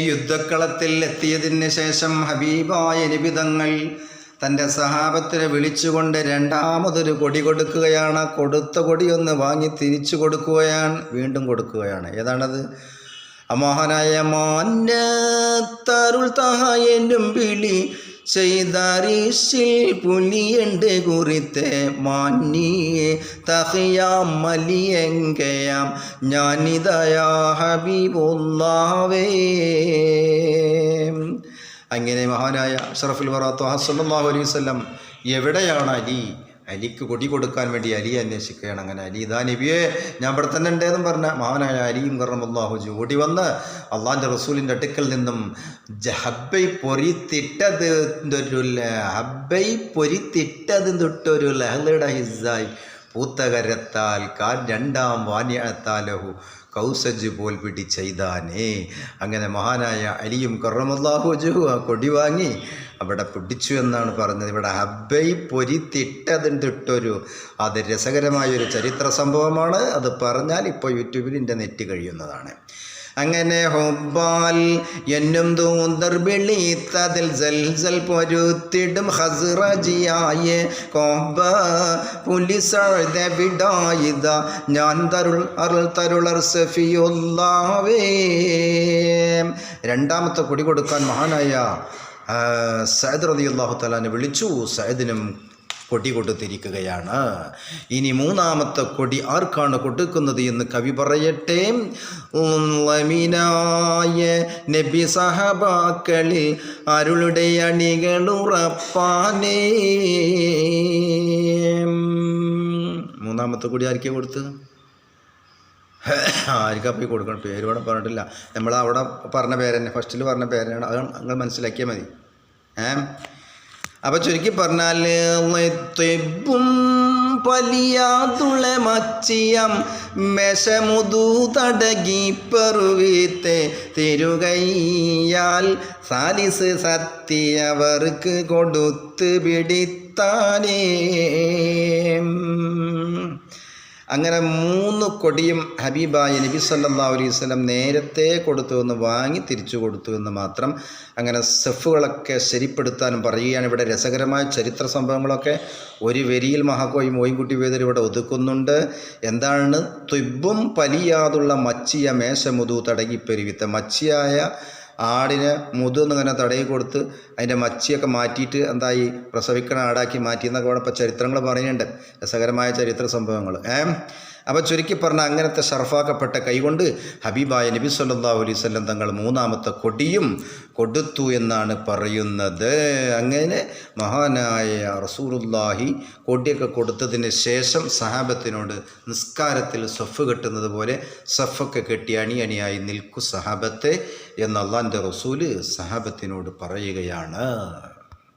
യുദ്ധക്കളത്തിൽ എത്തിയതിന് ശേഷം ഹബീബായ നിബിതങ്ങൾ തന്റെ സഹാബത്തിനെ വിളിച്ചുകൊണ്ട് രണ്ടാമതൊരു കൊടി കൊടുക്കുകയാണ്. കൊടുത്ത കൊടി ഒന്ന് വാങ്ങി തിരിച്ചു കൊടുക്കുകയാണ്. വീണ്ടും കൊടുക്കുകയാണ്. ഏതാണത്? അമോഹനായ മാന്നത്തരുൾ തഹായനും വിളി ചെയ്തറിശിൽ പുലിയണ്ട് കുറിത്തെ മാന്നിയെ തഹയാം മലിയങ്കയാം. ഞാനിതയാ ഹബീബുല്ലാവേ അങ്ങനെ മഹാനായ ഷറഫുൽ വറാത്തു ഹസല്ലാഹു അലൈഹി വല്ലം എവിടെയാണ് അലി? അലിക്ക് കൊടി കൊടുക്കാൻ വേണ്ടി അലി അന്വേഷിക്കുകയാണ്. അങ്ങനെ അലി ഇതാ നബിയെ ഞാൻ ഇവിടെ തന്നെ ഉണ്ടെന്നും പറഞ്ഞ മാവനായ അലിയും കർണമുല്ലാഹുജി ഓടി വന്ന് അള്ളാന്റെ റസൂലിന്റെ അടുക്കൽ നിന്നും ഹബ്ബൈ പൊരിത്തിട്ടത് ഹബ്ബൈ പൊരിത്തിട്ടത് തൊട്ടൊരു ലഹ്ലയുടെ ഹിസായി പൂത്തകരത്താൽ കാൽ രണ്ടാം വാന്യത്താലഹു കൗസജ് പോൽ പിടി ചെയ്താനേ. അങ്ങനെ മഹാനായ അലിയും കറമല്ലാഹുജു ആ കൊടി വാങ്ങി അവിടെ പിടിച്ചു എന്നാണ് പറഞ്ഞത്. ഇവിടെ ഹബ്ബൈ പൊരിത്തിട്ടതിന് തിട്ടൊരു അത് രസകരമായൊരു ചരിത്ര സംഭവമാണ്. അത് പറഞ്ഞാൽ ഇപ്പോൾ യൂട്യൂബിൽ എന്റെ നെറ്റ് കഴിയുന്നതാണ്. അങ്ങനെ ഹൊബാൽ എന്നും തൂന്തർ വെളിത്തതിൽ ജൽസൽ പൊരുത്തിടും ഹസ്റജിയായ കോബ പുലിസഴുത വിടായിത. ഞാൻ തരുൾ അരുൾ തരുളർ സഫിയുല്ലാവേ. രണ്ടാമത്തെ കൊടി കൊടുക്കാൻ മഹാനായ സയദ് റതി അള്ളാഹു തലാനെ വിളിച്ചു. സയദിനും കൊടി കൊടുത്തിരിക്കുകയാണ്. ഇനി മൂന്നാമത്തെ കൊടി ആർക്കാണ് കൊടുക്കുന്നത് എന്ന് കവി പറയട്ടെ? ലമിനായ നബി സഹബാക്കളിൽ അരുളുടെ അണികളുറപ്പാനേ മൂന്നാമത്തെ കൊടി ആർക്കാ കൊടുത്ത് ആർക്കാ പോയി കൊടുക്കണം? പേര് ഇവിടെ പറഞ്ഞിട്ടില്ല. നമ്മൾ അവിടെ പറഞ്ഞ പേര് ഫസ്റ്റിൽ പറഞ്ഞ പേരാണ് അത് നിങ്ങൾ മനസ്സിലാക്കിയാൽ മതി. ഏ? അപ്പോൾ ചുരുക്കി പറഞ്ഞാൽ തെബും പലിയാതുള തടകി പെറുവീത്തെ തിരുകയ്യാൽ സാലിസ് സത്യവർക്ക് കൊടുത്ത് പിടിത്താനേ. അങ്ങനെ മൂന്ന് കൊടിയും ഹബീബായ നബി സല്ലാ അലൈഹി സ്വലം നേരത്തെ കൊടുത്തു എന്ന് വാങ്ങി തിരിച്ചു കൊടുത്തു എന്ന് മാത്രം അങ്ങനെ സെഫുകളൊക്കെ ശരിപ്പെടുത്താനും പറയുകയാണ്. ഇവിടെ രസകരമായ ചരിത്ര സംഭവങ്ങളൊക്കെ ഒരു വരിയിൽ മഹാകോയും മോയിൻകുട്ടി വേദർ ഇവിടെ ഒതുക്കുന്നുണ്ട്. എന്താണ്? തുബും പലിയാതുള്ള മച്ചിയ മേശമുതു തടകിപ്പെരുവിത്ത മച്ചിയായ ആടിനെ മുതുന്ന് ഇങ്ങനെ തടയി കൊടുത്ത് അതിന്റെ മച്ചിയൊക്കെ മാറ്റിയിട്ട് എന്തായി പ്രസവിക്കണ ആടാക്കി മാറ്റി എന്നൊക്കെ ഇവിടെ ഇപ്പോൾ ചരിത്രങ്ങൾ പറയുന്നുണ്ട്. രസകരമായ ചരിത്ര സംഭവങ്ങൾ. ഏ? അപ്പോൾ ചുരുക്കി പറഞ്ഞ അങ്ങനത്തെ ഷർഫാക്കപ്പെട്ട കൈകൊണ്ട് ഹബീബായ നബി സല്ലാ അലൈവല്ലം തങ്ങൾ മൂന്നാമത്തെ കൊടിയും കൊടുത്തു എന്നാണ് പറയുന്നത്. അങ്ങനെ മഹാനായ റസൂറുല്ലാഹി കൊടിയൊക്കെ കൊടുത്തതിന് ശേഷം സഹാബത്തിനോട് നിസ്കാരത്തിൽ സഫ് കെട്ടുന്നത് പോലെ സഫൊക്കെ കെട്ടി അണി അണിയായി നിൽക്കു സഹാബത്തെ എന്ന് അള്ളാന്റെ റസൂൽ സഹാബത്തിനോട് പറയുകയാണ്.